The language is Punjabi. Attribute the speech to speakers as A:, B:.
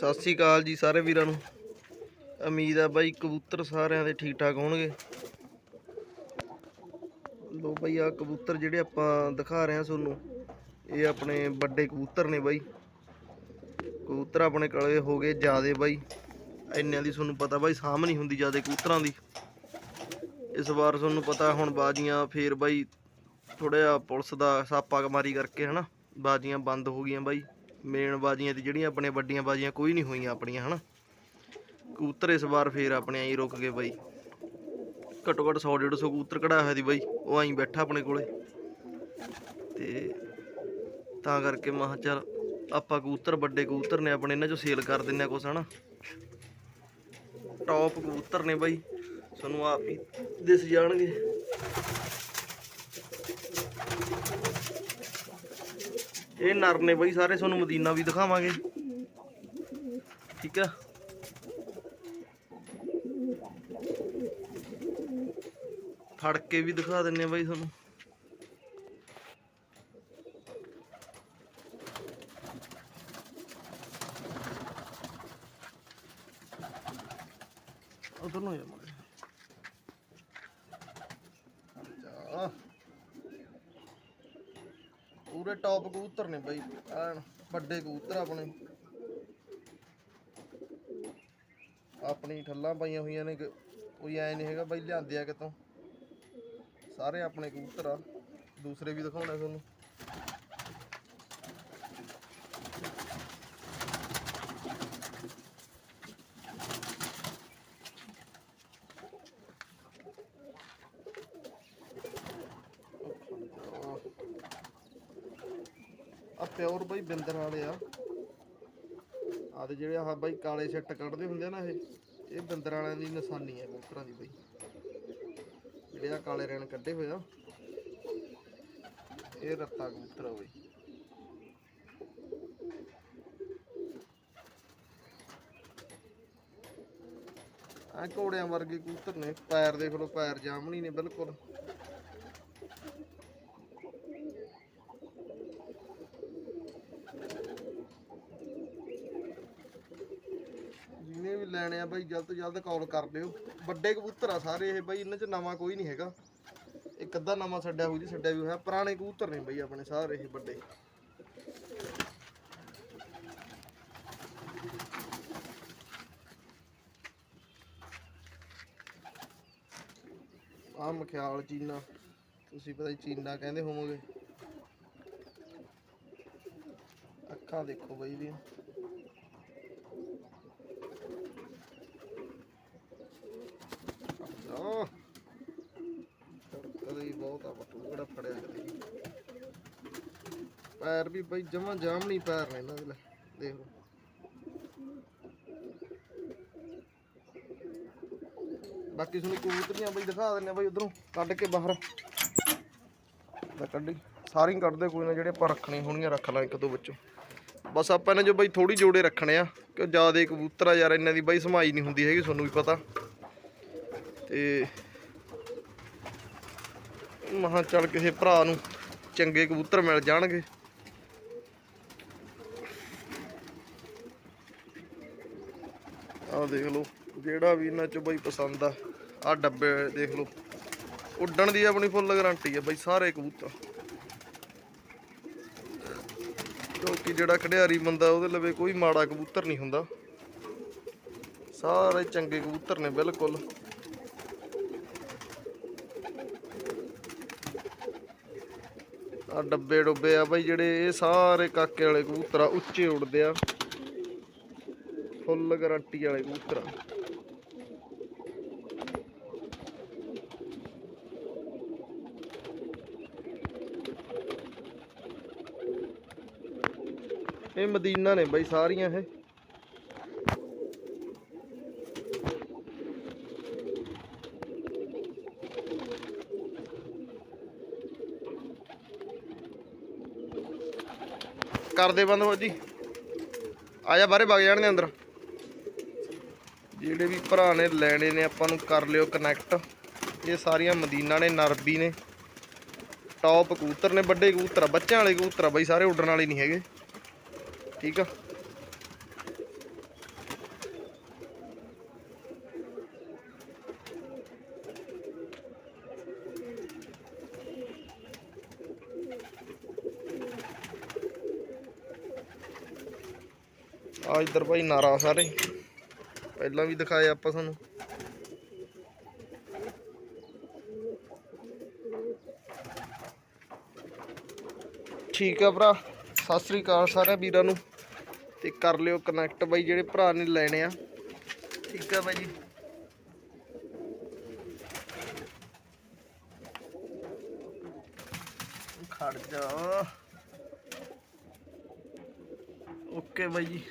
A: ਸਤਿ ਸ੍ਰੀ ਅਕਾਲ ਜੀ ਸਾਰੇ ਵੀਰਾਂ ਨੂੰ। ਉਮੀਦ ਆ ਬਾਈ ਕਬੂਤਰ ਸਾਰਿਆਂ ਦੇ ਠੀਕ ਠਾਕ ਹੋਣਗੇ। ਲੋ ਬਾਈ ਆ ਕਬੂਤਰ ਜਿਹੜੇ ਆਪਾਂ ਦਿਖਾ ਰਹੇ ਹਾਂ ਤੁਹਾਨੂੰ, ਇਹ ਆਪਣੇ ਵੱਡੇ ਕਬੂਤਰ ਨੇ ਬਾਈ। ਕਬੂਤਰ ਆਪਣੇ ਕੋਲੇ ਹੋ ਗਏ ਜਿਆਦੇ ਬਾਈ। ਇੰਨਿਆਂ ਦੀ ਤੁਹਾਨੂੰ ਪਤਾ ਬਾਈ ਸਾਂਭ ਨਹੀਂ ਹੁੰਦੀ ਜਿਆਦੇ ਕਬੂਤਰਾਂ ਦੀ। ਇਸ ਵਾਰ ਤੁਹਾਨੂੰ ਪਤਾ ਹੁਣ ਬਾਜੀਆਂ ਫੇਰ ਬਾਈ ਥੋੜਾ ਜਿਹਾ ਪੁਲਿਸ ਦਾ ਸਾਪਾ ਕਮਾਰੀ ਕਰਕੇ ਹਨਾ, ਬਾਜੀਆਂ ਬੰਦ ਹੋ ਗਈਆਂ ਬਾਈ। ਮੇਨ ਬਾਜੀਆਂ ਤੇ ਜਿਹੜੀਆਂ ਆਪਣੇ ਵੱਡੀਆਂ ਬਾਜੀਆਂ ਕੋਈ ਨਹੀਂ ਹੋਈਆਂ ਆਪਣੀਆਂ, ਹਨਾ? ਕਬੂਤਰ ਇਸ ਵਾਰ ਫੇਰ ਆਪਣੇ ਆਈ ਰੁਕ ਗਏ ਬਾਈ। ਘੱਟੋ ਘੱਟ 100 150 ਕਬੂਤਰ ਕਢਾਇਆ ਹੋਇਆ ਦੀ ਬਾਈ, ਉਹ ਆਈ ਬੈਠਾ ਆਪਣੇ ਕੋਲੇ। ਤੇ ਤਾਂ ਕਰਕੇ ਮਹਾ ਚੱਲ ਆਪਾਂ ਕਬੂਤਰ, ਵੱਡੇ ਕਬੂਤਰ ਨੇ ਆਪਣੇ ਇਹਨਾਂ ਚੋਂ ਸੇਲ ਕਰ ਦਿੰਨੇ ਆ ਕੁਛ, ਹਨਾ? ਟੌਪ ਕਬੂਤਰ ਨੇ ਬਾਈ। ਤੁਹਾਨੂੰ ਆਪ ਹੀ ਦਿਸ ਜਾਣਗੇ। ਇਹ ਨਰ ਨੇ ਬਾਈ, ਸਾਰੇ ਤੁਹਾਨੂੰ ਮਦੀਨਾ ਵੀ ਦਿਖਾਵਾਂਗੇ। ਠੀਕ ਆ? ਫੜ ਕੇ ਵੀ ਦਿਖਾ ਦਿੰਨੇ ਬਾਈ ਤੁਹਾਨੂੰ। ਉਧਰ ਨੂੰ ਜਾ ਮਾਰੇ ਜਾ ਪੂਰੇ ਟੌਪ ਕਬੂਤਰ ਨੇ ਬਾਈ, ਐਨ ਵੱਡੇ ਕਬੂਤਰ ਆਪਣੇ। ਆਪਣੀ ਠੱਲਾਂ ਪਾਈਆਂ ਹੋਈਆਂ ਨੇ ਕੋਈ ਐ ਨਹੀਂ ਹੈਗਾ ਬਾਈ ਲਿਆਂਦੇ ਆ ਕਿਤੋਂ। ਸਾਰੇ ਆਪਣੇ ਕਬੂਤਰ ਆ। ਦੂਸਰੇ ਵੀ ਦਿਖਾਉਣੇ ਤੁਹਾਨੂੰ ਆ ਪਿਓਰ ਬਾਈ ਬਿੰਦਰ ਵਾਲੇ ਆ। ਆ ਤੇ ਜਿਹੜੇ ਆਹ ਬਾਈ ਕਾਲੇ ਛੱਟ ਕੱਢਦੇ ਹੁੰਦੇ ਆ ਨਾ ਇਹ ਇਹ ਬਿੰਦਰ ਵਾਲਿਆਂ ਦੀ ਨਿਸ਼ਾਨੀ ਹੈ ਕਬੂਤਰਾਂ ਦੀ ਬਾਈ। ਜਿਹੜੇ ਆ ਕਾਲੇ ਰੈਣ ਕੱਢੇ ਹੋਏ ਆ, ਇਹ ਰੱਤਾ ਕਬੂਤਰ ਆ ਬਾਈ। ਆ ਘੋੜਿਆਂ ਵਰਗੇ ਕਬੂਤਰ ਨੇ, ਪੈਰ ਦੇਖ ਲਓ, ਪੈਰ ਜਾਮਣੀ ਨੇ ਬਿਲਕੁਲ ਜਿਹਨੇ ਵੀ ਲੈਣੇ ਆ ਬਾਈ, ਜਲਦ ਤੋਂ ਜਲਦ ਕਾਲ ਕਰ ਲਿਓ। ਵੱਡੇ ਕਬੂਤਰ ਆ ਸਾਰੇ ਇਹ ਬਾਈ, ਇਹਨਾਂ ਚ ਨਵਾਂ ਕੋਈ ਨਹੀਂ ਹੈਗਾ। ਇੱਕ ਅੱਧਾ ਨਵਾਂ ਛੱਡਿਆ ਹੋਊ ਜੀ, ਛੱਡਿਆ ਵੀ ਹੋਇਆ। ਪੁਰਾਣੇ ਕਬੂਤਰ ਨੇ ਬਾਈ ਆਪਣੇ ਸਾਰੇ ਇਹ ਵੱਡੇ। ਆ ਮਖਿਆਲ ਚੀਨਾ। ਤੁਸੀਂ ਪਤਾ ਹੀ ਚੀਨਾ ਕਹਿੰਦੇ ਹੋਵੋਗੇ। ਅੱਖਾਂ ਦੇਖੋ ਬਾਈ ਦੀ ਆ ਕਦੇ ਹੀ ਬਹੁਤ ਆ ਬੱਟੂ ਕਿਹੜਾ ਫੜਿਆ ਕਦੇ ਨੀ। ਪੈਰ ਵੀ ਬਈ ਜਮਾ ਜਾਮ ਜਾਮਣੀ ਪੈਰ ਨੇ ਇਹਨਾਂ ਦੇ ਲੈ, ਦੇਖ ਲਓ। ਬਾਕੀ ਤੁਹਾਨੂੰ ਕਬੂਤਰੀਆਂ ਬਈ ਦਿਖਾ ਦਿੰਨੇ ਬਈ ਉਧਰੋਂ, ਕੱਢ ਕੇ ਬਾਹਰ। ਲੈ ਕੱਢੀ। ਸਾਰੀਆਂ ਕੱਢਦੇ ਕੋਈ ਨਾ, ਜਿਹੜੇ ਆਪਾਂ ਰੱਖਣੀ ਹੋਣਗੀਆਂ ਰੱਖ ਲਾਂ ਇੱਕ ਦੋ ਵਿੱਚੋਂ। ਬਸ ਆਪਾਂ ਨੇ ਜੋ ਬਈ ਥੋੜੀ ਜੋੜੇ ਰੱਖਣੇ ਆ, ਕਿ ਜ਼ਿਆਦਾ ਕਬੂਤਰ ਆ ਯਾਰ, ਇਹਨਾਂ ਦੀ ਬਈ ਸਮਾਈ ਨਹੀਂ ਹੁੰਦੀ ਹੈਗੀ, ਤੁਹਾਨੂੰ ਵੀ ਪਤਾ। ਤੇ ਮਹਾ ਚੱਲ ਕਿਸੇ ਭਰਾ ਨੂੰ ਚੰਗੇ ਕਬੂਤਰ ਮਿਲ ਜਾਣਗੇ। ਆਹ ਦੇਖ ਲਓ, ਜਿਹੜਾ ਵੀ ਇਹਨਾਂ ਚੋਂ ਬਈ ਪਸੰਦ ਆ, ਆਹ ਡੱਬੇ ਦੇਖ ਲਓ। ਉੱਡਣ ਦੀ ਆਪਣੀ ਫੁੱਲ ਗਾਰੰਟੀ ਆ ਬਈ, ਸਾਰੇ ਕਬੂਤਰ। ਕਿਉਂਕਿ ਜਿਹੜਾ ਖੜਿਆਰੀ ਬੰਦਾ ਉਹਦੇ ਲਵੇ ਕੋਈ ਮਾੜਾ ਕਬੂਤਰ ਨਹੀਂ ਹੁੰਦਾ। ਸਾਰੇ ਚੰਗੇ ਕਬੂਤਰ ਨੇ, ਬਿਲਕੁਲ। ਆ ਡੱਬੇ ਡੁੱਬੇ ਆ ਬਈ, ਜਿਹੜੇ ਇਹ ਸਾਰੇ ਕਾਕੇ ਵਾਲੇ ਕਬੂਤਰ ਆ, ਉੱਚੇ ਉੱਡਦੇ ਆ। ਫੁੱਲ ਗਾਰੰਟੀ ਵਾਲੇ ਕਬੂਤਰ ਆ। ਇਹ ਮਦੀਨਾ ਨੇ ਬਾਈ ਸਾਰੀਆਂ ਇਹ। ਕਰਦੇ ਬੰਦ ਹੋ ਜੀ। ਆ ਜਾ ਬਾਹਰੇ ਵਗ ਜਾਣਗੇ ਅੰਦਰ। ਜਿਹੜੇ ਵੀ ਭਰਾ ਨੇ, ਲੈਣੇ ਨੇ, ਆਪਾਂ ਨੂੰ ਕਰ ਲਿਓ ਕਨੈਕਟ ਇਹ ਸਾਰੀਆਂ ਮਦੀਨਾ ਨੇ, ਨਰਬੀ ਨੇ। ਟੌਪ ਕਬੂਤਰ ਨੇ, ਵੱਡੇ ਕਬੂਤਰ ਬੱਚਿਆਂ ਵਾਲੇ ਕਬੂਤਰ ਬਈ, ਸਾਰੇ ਉੱਡਣ ਵਾਲੇ ਨਹੀਂ ਹੈਗੇ। ਠੀਕ ਆ? ਆ ਇਧਰ ਭਾਈ ਨਾਰਾ ਸਾਰੇ। ਪਹਿਲਾਂ ਵੀ ਦਿਖਾਇਆ ਆਪਾਂ ਤੁਹਾਨੂੰ। ਠੀਕ ਆ ਭਰਾ, ਸਤਿ ਸ੍ਰੀ ਅਕਾਲ ਸਾਰੇ ਵੀਰਾਂ ਨੂੰ। ਤੇ ਕਰ ਲਿਓ ਕਨੈਕਟ ਬਾਈ, ਜਿਹੜੇ ਭਰਾ ਨੇ ਲੈਣੇ ਆ। ਠੀਕ ਆ ਬਾਈ ਜੀ। ਖੜ ਜਾ। ਓਕੇ ਬਾਈ ਜੀ।